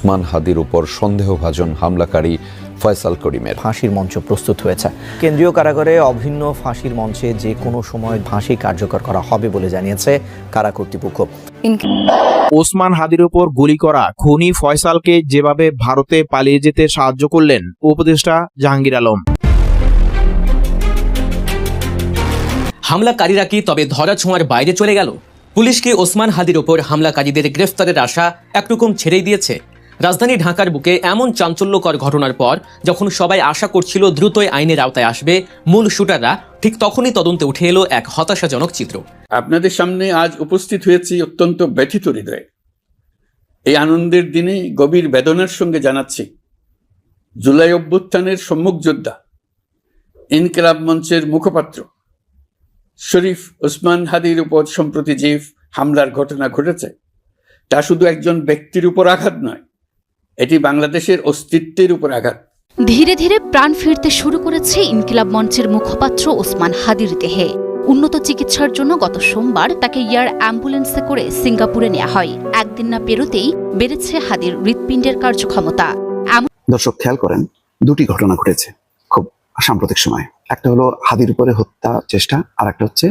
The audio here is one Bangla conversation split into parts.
ওসমান হাদির উপর সন্দেহভাজন হামলাকারী ফয়সাল করিমের। ফাঁসির মঞ্চ প্রস্তুত হয়েছে। কেন্দ্রীয় কারাগারে অভিন্ন ফাঁসির মঞ্চে যে কোনো সময় ফাঁসি কার্যকর করা হবে বলে জানিয়েছে কারা কর্তৃপক্ষ। ওসমান হাদির ওপর গুলি করা খুনি ফয়সালকে যেভাবে ভারতে পালিয়ে যেতে সাহায্য করলেন উপদেষ্টা জাহাঙ্গীর আলম। হামলাকারীরা কি তবে ধরা ছোঁয়ার বাইরে চলে গেল? পুলিশ কি ওসমান হাদির ওপর হামলাকারীদের গ্রেফতারের আশা একরকম ছেড়েই দিয়েছে? রাজধানী ঢাকার বুকে এমন চাঞ্চল্যকর ঘটনার পর, যখন সবাই আশা করছিল দ্রুতই আইনের আওতায় আসবে, মূল শুটাররা ঠিক তখনই তদন্তে উঠে এলো এক হতাশাজনক চিত্র। আপনাদের সামনে আজ উপস্থিত হয়েছি অত্যন্ত ব্যথিত হৃদয়ে। এই আনন্দের দিনে গভীর বেদনার সঙ্গে জানাচ্ছি জুলাই অভ্যুত্থানের সম্মুখ যোদ্ধা, ইনকিলাব মঞ্চের মুখপাত্র, শরীফ ওসমান হাদির উপর সম্প্রতি যে হামলার ঘটনা ঘটেছে, তা শুধু একজন ব্যক্তির উপর আঘাত নয় এটি বাংলাদেশের অস্তিত্বের উপর আঘাত। ধীরে ধীরে প্রাণ ফিরতে শুরু করেছে ইনকিলাব মঞ্চের মুখপাত্র ওসমান হাদির দেহে। উন্নত চিকিৎসার জন্য গত সোমবার তাকে এয়ার অ্যাম্বুলেন্সে করে সিঙ্গাপুরে নেওয়া হয়। একদিন না পেরোতেই বেড়েছে হাদির হৃৎপিণ্ডের কার্যক্ষমতা। দর্শক খেয়াল করেন দুটি ঘটনা ঘটেছে খুব সাম্প্রতিক সময়ে। একটা হলো হাদির উপরে হত্যা চেষ্টা আর একটা হচ্ছে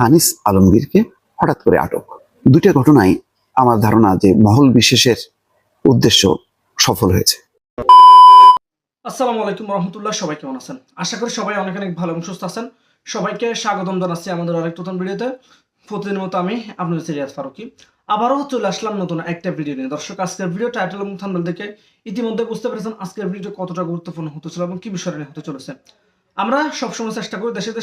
আনিস আলমগীরকে হঠাৎ করে আটক। দুইটা ঘটনায় আমার ধারণা যে মহল বিশেষের উদ্দেশ্য সফল হয়েছে। আসসালামু আলাইকুম রহমতুল্লাহ, সবাই কেমন আছেন? আশা করি সবাই অনেক অনেক ভালো এবং সুস্থ আছেন। সবাইকে স্বাগতম জানাচ্ছি আমাদের আরেক নতুন ভিডিওতে। প্রতিদিনের মতো আমি আপনাদের সিরিয়াস ফারুকি। আবারও চলে আসলাম নতুন একটা ভিডিও নিয়ে। দর্শক, আজকের ভিডিও টাইটেল এবং থাম্বনেল দেখে ইতিমধ্যে বুঝতে পেরেছেন আজকের ভিডিওটা কতটা গুরুত্বপূর্ণ হতে চলে এবং কি বিষয় নিয়ে হতে চলেছে। আমরা সবসময় চেষ্টা করি দেশে যে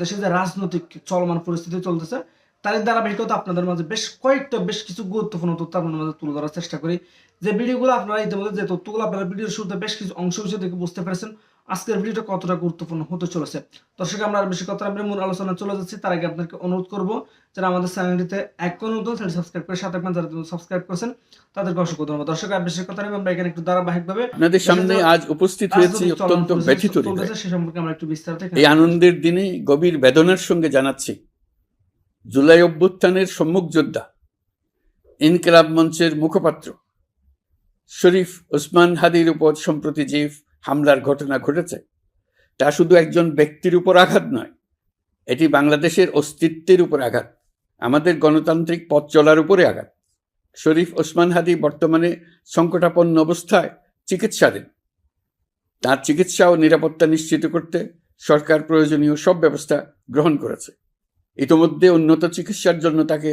দেশে যে রাজনৈতিক চলমান পরিস্থিতি চলতেছে তার ধারাবাহিকতা আপনাদের মাঝে বেশ কয়েকটা বেশ কিছু গুরুত্বপূর্ণ তথ্য আপনাদের মাঝে তুলে ধরার চেষ্টা করি। যে ভিডিওগুলো আপনারা ইতিমধ্যে যে তথ্যগুলো আপনারা ভিডিওর শুরুতে বেশ কিছু অংশ বিষয় থেকে বুঝতে পেরেছেন আজকের ভিডিওটা কতটা গুরুত্বপূর্ণ হতে চলেছে। দর্শক আমরা আর বেশি কথা না মূল আলোচনা চলে যাচ্ছি। তার আগে আপনাকে অনুরোধ করব যারা আমাদের চ্যানেলটিতে এক কোনো নতুন চ্যানেল সাবস্ক্রাইব করে সাথে যারা সাবস্ক্রাইব করেছেন তাদেরকে অসংখ্য ধন্যবাদ। দর্শক আর বেশি কথা আমরা এখানে একটু ধারাবাহিকভাবে আপনাদের সামনে আজ উপস্থিত হয়েছি অত্যন্ত ব্যথিত সে সম্পর্কে আমরা একটু বিস্তারিত এখানে এই আনন্দের দিনে গভীর বেদনার সঙ্গে জানাচ্ছি। জুলাই অভ্যুত্থানের সম্মুখ যোদ্ধা, ইনকিলাব মঞ্চের মুখপাত্র, শরীফ ওসমান হাদির উপর সম্প্রতি যে হামলার ঘটনা ঘটেছে, তা শুধু একজন ব্যক্তির উপর আঘাত নয়, এটি বাংলাদেশের অস্তিত্বের উপর আঘাত, আমাদের গণতান্ত্রিক পথ চলার উপরে আঘাত। শরীফ ওসমান হাদি বর্তমানে সংকটাপন্ন অবস্থায় চিকিৎসাধীন। তার চিকিৎসা ও নিরাপত্তা নিশ্চিত করতে সরকার প্রয়োজনীয় সব ব্যবস্থা গ্রহণ করেছে। ইতোমধ্যে উন্নত চিকিৎসার জন্য তাকে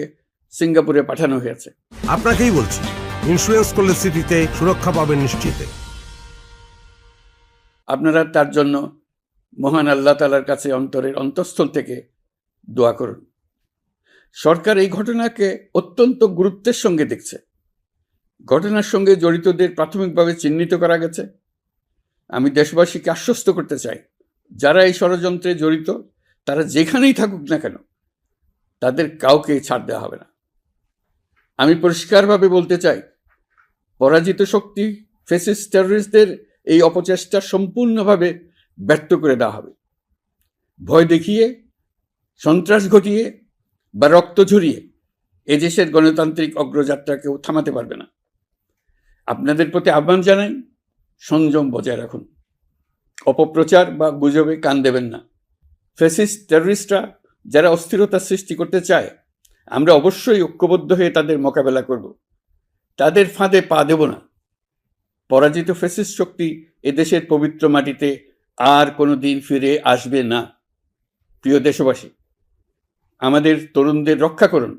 সিঙ্গাপুরে পাঠানো হয়েছে। আপনাকেই বলছি ইন্স্যুরেন্স করলে সিটিতে সুরক্ষা পাবেন নিশ্চিতে। আপনারা তার জন্য মহান আল্লাহ তালার কাছে অন্তরের অন্তঃস্থল থেকে দোয়া করুন। সরকার এই ঘটনাকে অত্যন্ত গুরুত্বের সঙ্গে দেখছে। ঘটনার সঙ্গে জড়িতদের প্রাথমিকভাবে চিহ্নিত করা গেছে। আমি দেশবাসীকে আশ্বস্ত করতে চাই যারা এই ষড়যন্ত্রে জড়িত তারা যেখানেই থাকুক না কেন তাদের কাউকে ছাড় দেওয়া হবে না। আমি পরিষ্কারভাবে বলতে চাই, পরাজিত শক্তি ফেসিস টেররিস্টদের এই অপচেষ্টা সম্পূর্ণভাবে ব্যর্থ করে দেওয়া হবে। ভয় দেখিয়ে, সন্ত্রাস ঘটিয়ে বা রক্ত ঝরিয়ে এদেশের গণতান্ত্রিক অগ্রযাত্রা কেউ থামাতে পারবে না। আপনাদের প্রতি আহ্বান জানাই, সংযম বজায় রাখুন। অপপ্রচার বা গুজবে কান দেবেন না। ফেসিস টেররিস্টরা যারা অস্থিরতা সৃষ্টি করতে চায়, আমরা অবশ্যই ঐক্যবদ্ধ হয়ে তাদের মোকাবেলা করব। তাদের ফাঁদে পা দেব না। পরাজিত ফেসিস শক্তি এদেশের পবিত্র মাটিতে আর কোনো দিন ফিরে আসবে না। প্রিয় দেশবাসী, আমাদের তরুণদের রক্ষা করুন।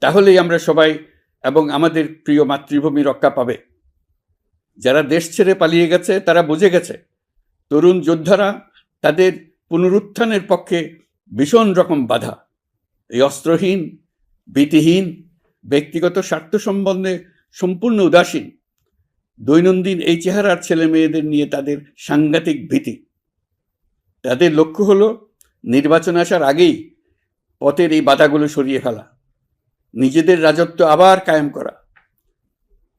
তাহলেই আমরা সবাই এবং আমাদের প্রিয় মাতৃভূমি রক্ষা পাবে। যারা দেশ ছেড়ে পালিয়ে গেছে, তারা বুঝে গেছে, তরুণ যোদ্ধারা তাদের পুনরুত্থানের পক্ষে ভীষণ রকম বাধা। এই অস্ত্রহীন, ভীতিহীন, ব্যক্তিগত স্বার্থ সম্বন্ধে সম্পূর্ণ উদাসীন, দৈনন্দিন এই চেহারার ছেলে মেয়েদের নিয়ে তাদের সাংঘাতিক ভীতি। তাদের লক্ষ্য হলো নির্বাচন আসার আগেই পথের এই বাধাগুলো সরিয়ে ফেলা, নিজেদের রাজত্ব আবার কায়েম করা।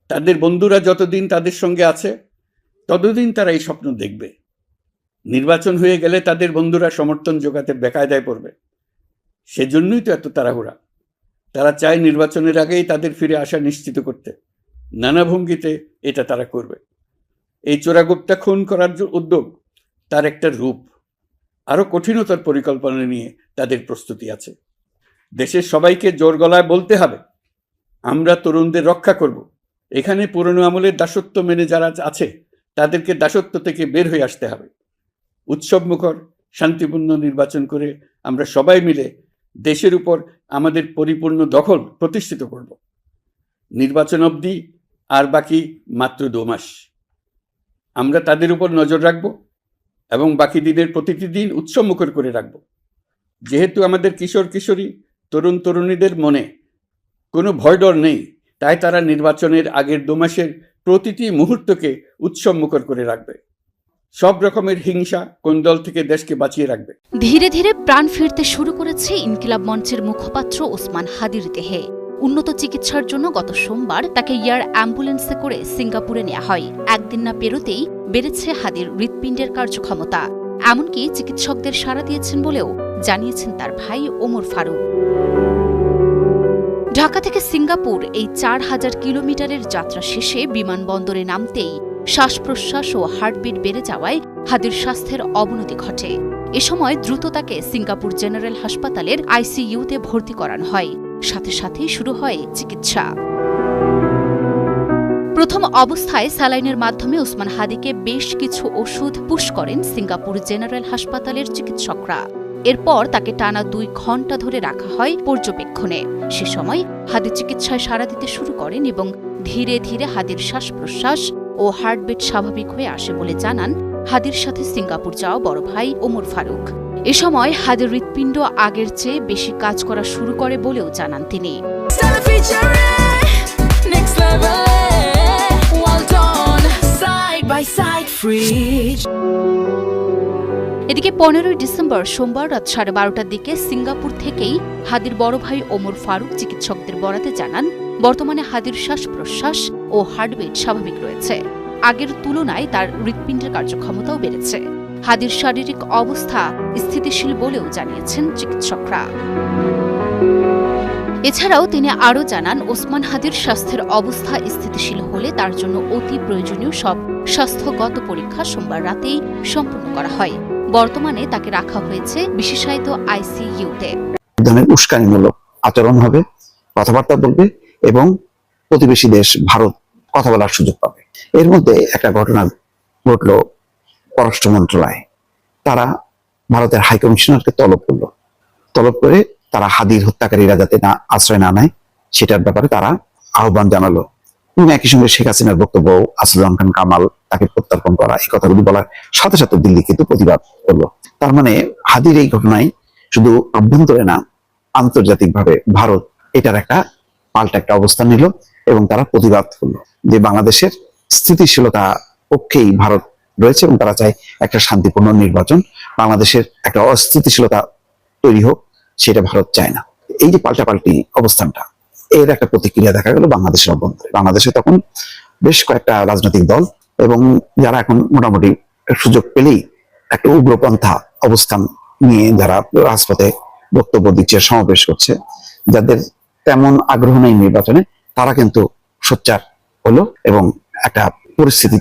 তাদের বন্ধুরা যতদিন তাদের সঙ্গে আছে, ততদিন তারা এই স্বপ্ন দেখবে। নির্বাচন হয়ে গেলে তাদের বন্ধুরা সমর্থন জোগাতে বেকায়দায় পড়বে। সেজন্যই তো এত তাড়াহুড়া। তারা চায় নির্বাচনের আগেই তাদের ফিরে আসা নিশ্চিত করতে। নানা ভঙ্গিতে এটা তারা করবে। এই চোরাগুপ্তা খুন করার যে উদ্যোগ, তার একটা রূপ। আরও কঠিনতার পরিকল্পনা নিয়ে তাদের প্রস্তুতি আছে। দেশের সবাইকে জোর গলায় বলতে হবে, আমরা তরুণদের রক্ষা করব। এখানে পুরনো আমলের দাসত্ব মেনে যারা আছে, তাদেরকে দাসত্ব থেকে বের হয়ে আসতে হবে। উৎসবমুখর শান্তিপূর্ণ নির্বাচন করে আমরা সবাই মিলে দেশের উপর আমাদের পরিপূর্ণ দখল প্রতিষ্ঠিত করব। নির্বাচন অবধি আর বাকি মাত্র দু মাস। আমরা তাদের উপর নজর রাখব এবং বাকি দিনের প্রতিটি দিন উৎসবমুখর করে রাখব। যেহেতু আমাদের কিশোর কিশোরী, তরুণ তরুণীদের মনে কোনো ভয় ডর নেই, তাই তারা নির্বাচনের আগের দু মাসের প্রতিটি মুহূর্তকে উৎসবমুখর করে রাখবে। সব রকমের হিংসা কোন দল থেকে দেশকে বাঁচিয়ে রাখবে। ধীরে ধীরে প্রাণ ফিরতে শুরু করেছে ইনকিলাব মঞ্চের মুখপাত্র ওসমান হাদির দেহে। উন্নত চিকিৎসার জন্য গত সোমবার তাকে এয়ার অ্যাম্বুলেন্সে করে সিঙ্গাপুরে নেওয়া হয়। একদিন না পেরোতেই বেড়েছে হাদির হৃৎপিণ্ডের কার্যক্ষমতা। এমনকি চিকিৎসকদের সাড়া দিয়েছেন বলেও জানিয়েছেন তার ভাই ওমর ফারুক। ঢাকা থেকে সিঙ্গাপুর এই চার হাজার কিলোমিটারের যাত্রা শেষে বিমানবন্দরে নামতেই শ্বাস প্রশ্বাস ও হার্টবিট বেড়ে যাওয়ায় হাদির স্বাস্থ্যের অবনতি ঘটে। এ সময় দ্রুত তাকে সিঙ্গাপুর জেনারেল হাসপাতালের আইসিইউতে ভর্তি করানো হয়। সাথে সাথেই শুরু হয় চিকিৎসা। প্রথম অবস্থায় স্যালাইনের মাধ্যমে ওসমান হাদিকে বেশ কিছু ওষুধ পুশ করেন সিঙ্গাপুর জেনারেল হাসপাতালের চিকিৎসকরা। এরপর তাকে টানা দুই ঘণ্টা ধরে রাখা হয় পর্যবেক্ষণে। সে সময় হাদি চিকিৎসায় সাড়া দিতে শুরু করেন এবং ধীরে ধীরে হাদির শ্বাস প্রশ্বাস ও হার্টবিট স্বাভাবিক হয়ে আসে বলে জানান হাদির সাথে সিঙ্গাপুর যাওয়া বড় ভাই ওমর ফারুক এ সময় হাদির হৃৎপিণ্ড আগের চেয়ে বেশি কাজ করা শুরু করে বলেও জানান তিনি side, free. এদিকে পনেরোই ডিসেম্বর সোমবার রাত সাড়ে বারোটার দিকে সিঙ্গাপুর থেকেই হাদির বড় ভাই ওমর ফারুক চিকিৎসকদের বরাতে জানান বর্তমানে হাদির শ্বাস প্রশ্বাস ও হার্টবিট স্বাভাবিক রয়েছে। আগের তুলনায় তার হৃৎপিণ্ডের কার্যক্ষমতাও বেড়েছে। হাদির শারীরিক অবস্থা স্থিতিশীল বলেও জানিয়েছেন চিকিৎসকরা। এছাড়াও তিনি আরও জানান, ওসমান হাদির স্বাস্থ্যের অবস্থা স্থিতিশীল হলে তার জন্য অতি প্রয়োজনীয় সব স্বাস্থ্যগত পরীক্ষা সোমবার রাতেই সম্পন্ন করা হয়। বর্তমানে তাকে রাখা হয়েছে বিশেষায়িত আইসিইউতে। উস্কানিমূলক আচরণ হবে, কথাবার্তা বলবে এবং প্রতিবেশী দেশ ভারত কথা বলার সুযোগ পাবে। এর মধ্যে একটা ঘটনা ঘটলো পররাষ্ট্র মন্ত্রণালয়। তারা ভারতের হাই কমিশনারকে তলব করল। তলব করে তারা হাদির হত্যাকারীরা যাতে না আশ্রয় না নেয়, সেটার ব্যাপারে তারা আহ্বান জানালো। একই সঙ্গে শেখ হাসিনার বক্তব্য আসাদুজ্জামান খান কামাল তাকে প্রত্যার্পণ করা, এই কথাগুলি বলার সাথে সাথে দিল্লি কিন্তু প্রতিবাদ করল। তার মানে হাদির এই ঘটনায় শুধু আভ্যন্তরে না, আন্তর্জাতিকভাবে ভারত এটার একটা পাল্টা একটা অবস্থান নিল। এবং তারা প্রতিবাদ করল যে বাংলাদেশের স্থিতিশীলতা পক্ষেই ভারত রয়েছে এবং তারা চায় একটা শান্তিপূর্ণ নির্বাচন, বাংলাদেশের একটা অস্থিতিশীলতা তৈরি হোক, সেটা ভারত চায় না। এই যে পাল্টাপাল্টি অবস্থানটা, এর একটা প্রতিক্রিয়া দেখা গেল বাংলাদেশের অভ্যন্তরে। বাংলাদেশে তখন বেশ কয়েকটা রাজনৈতিক দল এবং যারা এখন মোটামুটি সুযোগ পেলেই একটা উগ্রপন্থা অবস্থান নিয়ে যারা রাজপথে বক্তব্য দিচ্ছে, সমাবেশ করছে, যাদের তেমন আগ্রহ নেই নির্বাচনে তারা কিন্তু সোচ্চার হলো এবং একটা পরিস্থিতি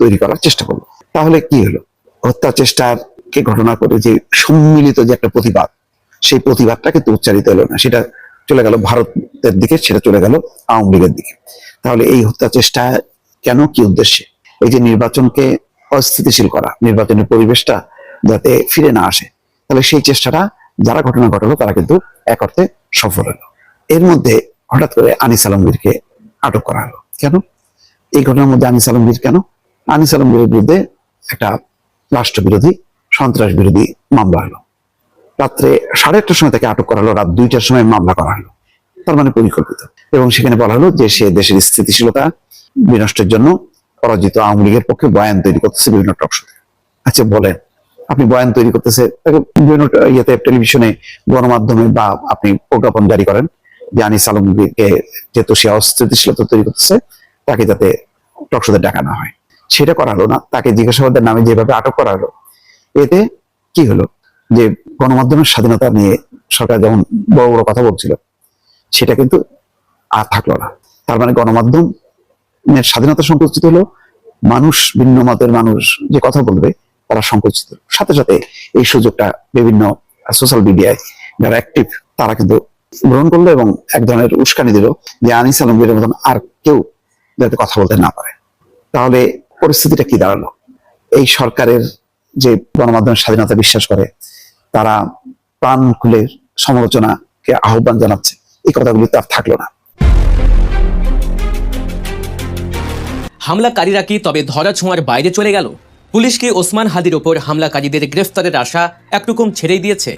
তৈরি করার চেষ্টা করল। তাহলে কি হলো? হত্যা চেষ্টাকে ঘটনা করে যে সম্মিলিত যে একটা প্রতিবাদ, সেই প্রতিবাদটা কিন্তু উচ্চারিত হলো না। সেটা চলে গেল ভারতের দিকে, সেটা চলে গেল আওয়ামী লীগের দিকে। তাহলে এই হত্যা চেষ্টা কেন কি উদ্দেশ্যে? এই যে নির্বাচনকে অস্থিতিশীল করা, নির্বাচনের পরিবেশটা যাতে ফিরে না আসে, তাহলে সেই চেষ্টাটা যারা ঘটনা ঘটালো তারা কিন্তু এক অর্থে সফল হলো। এর মধ্যে হঠাৎ করে আনিস আলমগীরকে আটক করা হলো। কেন? এই ঘটনার মধ্যে আনিস আলমগীর কেন? আনিস আলমগীরের বিরুদ্ধে একটা রাষ্ট্রবিরোধী সন্ত্রাস বিরোধী মামলা হলো। রাত্রে সাড়ে একটার সময় তাকে আটক করা হলো, রাত দুইটার সময় মামলা করা হলো। তার মানে পরিকল্পিত। এবং সেখানে বলা হলো যে সে দেশের স্থিতিশীলতা বিনষ্টের জন্য পরাজিত আওয়ামী লীগের পক্ষে বয়ান তৈরি করতেছে বিভিন্ন টকশোতে আচ্ছা বলেন, আপনি বয়ান তৈরি করতেছে, তাকে বিভিন্ন ইয়েতে, টেলিভিশনে গণমাধ্যমে বা আপনি প্রজ্ঞাপন জারি করেন। যে আনিস আলমগীরকে যেহেতু সে অস্থিতিশীলতা তৈরি করতেছে, তাকে যাতে টকশোতে ডাকা না হয়। সেটা করা হলো না, তাকে জিজ্ঞাসাবাদের নামে যেভাবে আটক করা হলো, এতে কি হলো? যে গণমাধ্যমের স্বাধীনতা নিয়ে সরকার যেমন বড় বড় কথা বলছিল, সেটা কিন্তু আর থাকল না। তার মানে গণমাধ্যম স্বাধীনতা সংকুচিত হলো, মানুষ, ভিন্ন মতের মানুষ যে কথা বলবে, তারা সংকুচিত। সাথে সাথে এই সুযোগটা বিভিন্ন সোশ্যাল মিডিয়ায় যারা অ্যাক্টিভ তারা কিন্তু গ্রহণ করল এবং এক ধরনের উস্কানি দিল যে আনিস আলমগীরের মতন আর কেউ যাতে কথা বলতে না পারে। তাহলে পরিস্থিতিটা কি দাঁড়াল? এই সরকারের যে গণমাধ্যমের স্বাধীনতা বিশ্বাস করে, তারা প্রাণ খুলে সমালোচনাকে আহ্বান জানাচ্ছে, এই কথাগুলি তার থাকল না। হামলাকারীরা কি তবে ধরা ছোঁয়ার বাইরে চলে গেল? পুলিশ কি ওসমান হাদির ওপর হামলাকারীদের গ্রেফতারের আশা একরকম ছেড়েই দিয়েছে?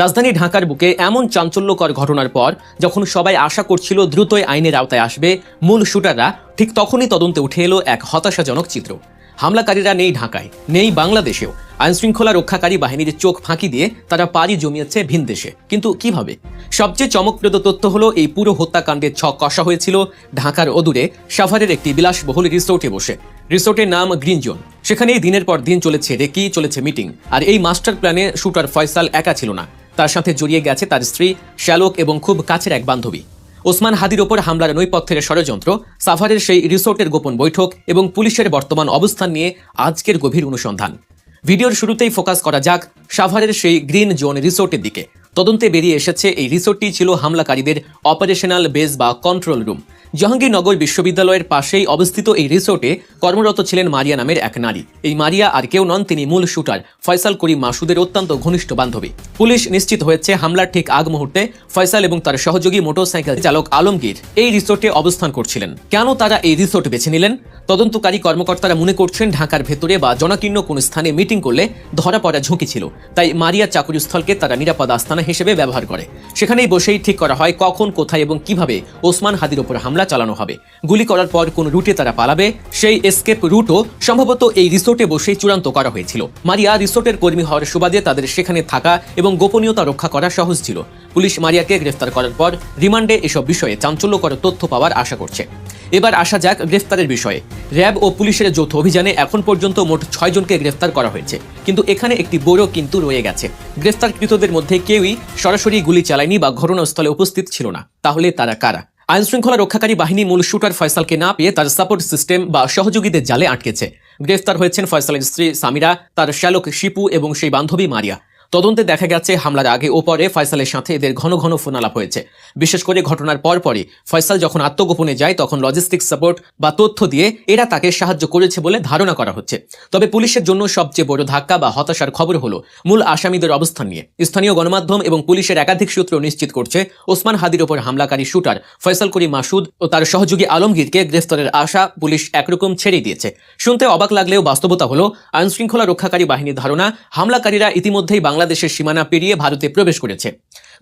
রাজধানী ঢাকার বুকে এমন চাঞ্চল্যকর ঘটনার পর, যখন সবাই আশা করছিল দ্রুতই আইনের আওতায় আসবে, মূল শুটাররা ঠিক তখনই তদন্তে উঠে এলো এক হতাশাজনক চিত্র। হামলাকারীরা নেই ঢাকায়, নেই বাংলাদেশেও। আইনশৃঙ্খলা রক্ষাকারী বাহিনীর চোখ ফাঁকি দিয়ে তারা পাড়ি জমিয়েছে ভিন দেশে। কিন্তু কীভাবে? সবচেয়ে চমকপ্রদ তথ্য হলো এই পুরো হত্যাকাণ্ডের ছক কষা হয়েছিল ঢাকার অদূরে সাভারের একটি বিলাসবহুল রিসোর্টে বসে। রিসোর্টের নাম গ্রিন জোন সেখানেই দিনের পর দিন চলেছে রেকি, চলেছে মিটিং। আর এই মাস্টার প্ল্যানে শুটার ফয়সাল একা ছিল না। তার সাথে জড়িয়ে গেছে তার স্ত্রী শ্যালক এবং খুব কাছের এক বান্ধবী। ওসমান হাদির ওপর হামলার নৈপথ্যের ষড়যন্ত্র, সাভারের সেই রিসোর্টের গোপন বৈঠক এবং পুলিশের বর্তমান অবস্থান নিয়ে আজকের গভীর অনুসন্ধান। ভিডিওর শুরুতেই ফোকাস করা যাক সাভারের সেই গ্রিন জোন রিসোর্টের দিকে। তদন্তে বেরিয়ে এসেছে এই রিসোর্টটি ছিল হামলাকারীদের অপারেশনাল বেস বা কন্ট্রোল রুম। জাহাঙ্গীরনগর বিশ্ববিদ্যালয়ের পাশেই অবস্থিত এই রিসোর্টে কর্মরত ছিলেন মারিয়া নামের এক নারী। এই মারিয়া আর কেউ নন, তিনি মূল শুটার, ফয়সাল করিম মাসুদের অত্যন্ত ঘনিষ্ঠ বান্ধবী। পুলিশ নিশ্চিত হয়েছে হামলার ঠিক আগ মুহূর্তে ফয়সাল এবং তার সহযোগী মোটরসাইকেল চালক আলমগীর এই রিসোর্টে অবস্থান করছিলেন। কেন তারা এই রিসোর্ট বেছে নিলেন? তদন্তকারী কর্মকর্তারা মনে করছেন ঢাকার ভেতরে বা জনাকীর্ণ কোনো স্থানে মিটিং করলে ধরা পড়া ঝুঁকি ছিল। তাই মারিয়া চাকুরিস্থলকে তারা নিরাপদ আস্তানা হিসেবে ব্যবহার করে। সেখানেই বসেই ঠিক করা হয় কখন, কোথায় এবং কীভাবে ওসমান হাদির ওপর হামলা চালানো হবে। গুলি করার পর কোন রুটে তারা পালাবে, সেই এসকেপ রুটও সম্ভবত এই রিসোর্টে বসেই চূড়ান্ত করা হয়েছিল। মারিয়া রিসোর্টের কর্মী হওয়ার সুবাদে তাদের সেখানে থাকা এবং গোপনীয়তা রক্ষা করা সহজ ছিল। পুলিশ মারিয়াকে গ্রেফতার করার পর রিমান্ডে এসব বিষয়ে চাঞ্চল্যকর তথ্য পাওয়ার আশা করছে। এবার আসা যাক গ্রেফতারের বিষয়ে। র্যাব ও পুলিশের যৌথ অভিযানে এখন পর্যন্ত মোট ছয় জনকে গ্রেফতার করা হয়েছে। কিন্তু এখানে একটি বড় কিন্তু রয়ে গেছে। গ্রেফতারকৃতদের মধ্যে কেউই সরাসরি গুলি চালায়নি বা ঘটনাস্থলে উপস্থিত ছিল না। তাহলে তারা কারা? আইনশৃঙ্খলা রক্ষাকারী বাহিনী মূল শুটার ফয়সালকে না পেয়ে তার সাপোর্ট সিস্টেম বা সহযোগীদের জালে আটকেছে। গ্রেফতার হয়েছেন ফয়সালের স্ত্রী সামিরা, তার শ্যালক শিপু এবং সেই বান্ধবী মারিয়া। তদন্তে দেখা গেছে, হামলার আগে ও পরে ফয়সালের সাথে এদের ঘন ঘন ফোনালাপ হয়েছে। বিশেষ করে ঘটনার পর পরই ফয়সাল যখন আত্মগোপনে যায়, তখন লজিস্টিক সাপোর্ট বা তথ্য দিয়ে এরা তাকে সাহায্য করেছে বলে ধারণা করা হচ্ছে। তবে পুলিশের জন্য সবচেয়ে বড় ধাক্কা বা হতাশার খবর হলো মূল আসামিদের অবস্থান নিয়ে। স্থানীয় গণমাধ্যম এবং পুলিশের একাধিক সূত্র নিশ্চিত করছে, ওসমান হাদির ওপর হামলাকারী শুটার ফয়সাল করি মাসুদ ও তার সহযোগী আলমগীরকে গ্রেফতারের আশা পুলিশ একরকম ছেড়ে দিয়েছে। শুনতে অবাক লাগলেও বাস্তবতা হলো, আইনশৃঙ্খলা রক্ষাকারী বাহিনীর ধারণা, হামলাকারীরা ইতিমধ্যেই বাংলাদেশের সীমানা পেরিয়ে ভারতে প্রবেশ করেছে।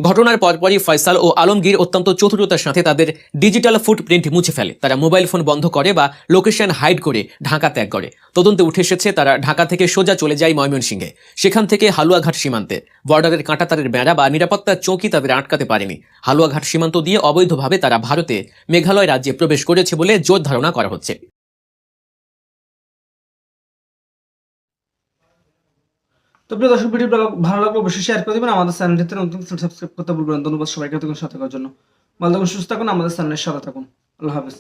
ঘটনার পরপরই ফয়সাল ও আলমগীর অত্যন্ত চতুরতার সাথে তাদের ডিজিটাল ফুটপ্রিন্ট মুছে ফেলে। তারা মোবাইল ফোন বন্ধ করে বা লোকেশন হাইড করে ঢাকা ত্যাগ করে। তদন্তে উঠে এসেছে তারা ঢাকা থেকে সোজা চলে যায় ময়মনসিংহে। সেখান থেকে হালুয়াঘাট সীমান্তে। বর্ডারের কাঁটাতারের বেড়া বা নিরাপত্তার চৌকি তাদের আটকাতে পারেনি। হালুয়াঘাট সীমান্ত দিয়ে অবৈধভাবে তারা ভারতে মেঘালয় রাজ্যে প্রবেশ করেছে বলে জোর ধারণা করা হচ্ছে। তো প্রিয় দর্শক, ভিডিও ভালো লাগলে অবশ্যই শেয়ার করে দেবেন। আমাদের চ্যানেলটিতে নতুন সাবস্ক্রাইব করতে ভুলবেন ধন্যবাদ সবাইকে। থাকুন সাথে থাকার জন্য। ভালো থাকুন, সুস্থ থাকুন। আমাদের চ্যানেলের সাথে থাকুন। আল্লাহ হাফেজ।